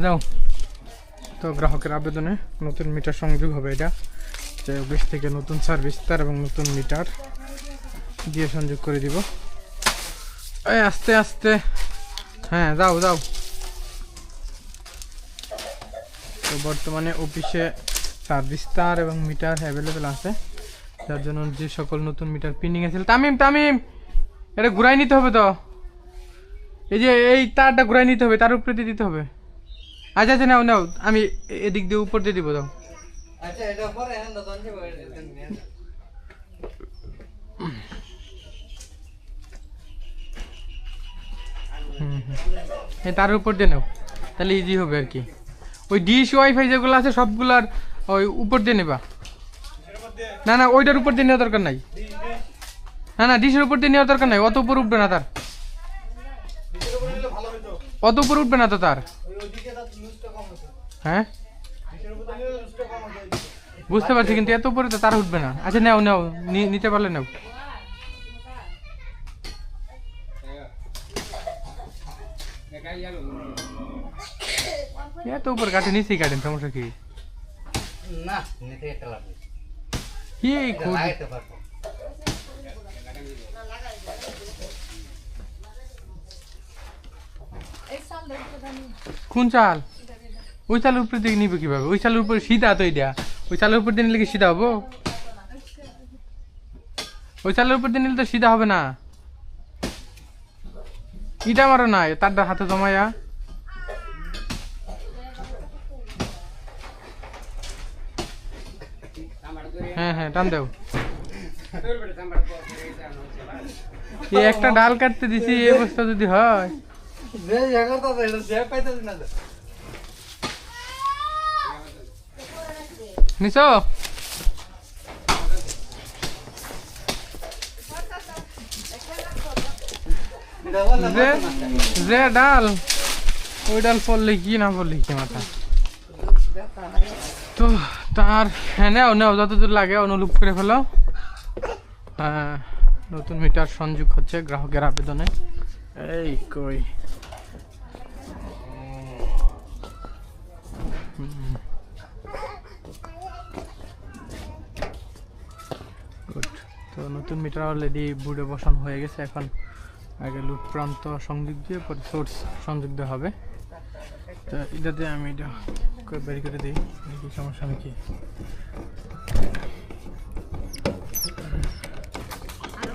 যাও। তো গ্রাহকের আবেদনে নতুন মিটার সংযোগ হবে এটা। যে অফিস থেকে নতুন সার্ভিস তার এবং নতুন মিটার দিয়ে সংযোগ করে দিব। এই আস্তে আস্তে। হ্যাঁ যাও যাও। তো বর্তমানে অফিসে সার্ভিস তার এবং মিটার অ্যাভেলেবেল আছে। যার জন্য যে সকল নতুন মিটার পিনিং আছে। তামিম তামিম! এটা ঘুরাই নিতে হবে তো। এই যে, এই তারটা ঘুরাই নিতে হবে, তার উপরে দিয়ে দিতে হবে। আচ্ছা আচ্ছা নাও নাও আমি এদিক দিয়ে উপর দিয়ে দিব দাও। আচ্ছা এটা পরে হ্যাঁ এই তার উপর দিয়ে নাও তাহলে ইজি হবে আর কি। ওই ডিশ ওয়াইফাই যেগুলো আছে সবগুলার ওই উপর দিয়ে নেবা। না না ওইটার উপর দিয়ে নেওয়া দরকার নাই। না না ডিশের উপর দিয়ে নেওয়ার দরকার নাই অত উপর উঠবে না তার। অত উপর উঠবে না তো তার। হ্যাঁ বুঝতে পারছি কিন্তু এত উপরে তো তার উঠবে না আচ্ছা নাও নাও নি- নিতে পারলে নাও এত উপর কাটে নিচেই কাটেন সমস্যা কি না নিতে একটা লাগবে কি খুব লাগাইতে পারব কোন চাল ওই চালের উপরে দিকে নিবে কীভাবে? ওই চালের উপরে সিধা তো দেয়া ওই চালের উপর দিয়ে নিলে কি সিধা হব? ওই চালের উপর দিয়ে নিলে তো সিধা হবে না। ইটা মারো না তারটা হাতে জমায়া। হ্যাঁ হ্যাঁ টান দেও। একটা ডাল কাটতে দিছি এই অবস্থা যদি হয় যে জায়গা তো এটা যে পাইতে না নিছো? যে যে ডাল, ওই ডাল পড়লে কি না পড়লে কি মাথা? তো তার হ্যাঁ নেও নেও, যতদূর লাগে অনুরূপ করে ফেলো। নতুন মিটার সংযোগ হচ্ছে গ্রাহকের আবেদনে। এই কই? তো নতুন মিটার অলরেডি বুড়ে বসানো হয়ে গেছে। এখন আগে লুট প্রান্ত সংযোগ দিয়ে পরে সোর্স দেওয়া হবে। তো এটাতে আমি এটা বের করে দিই। কি সমস্যা নাকি। আর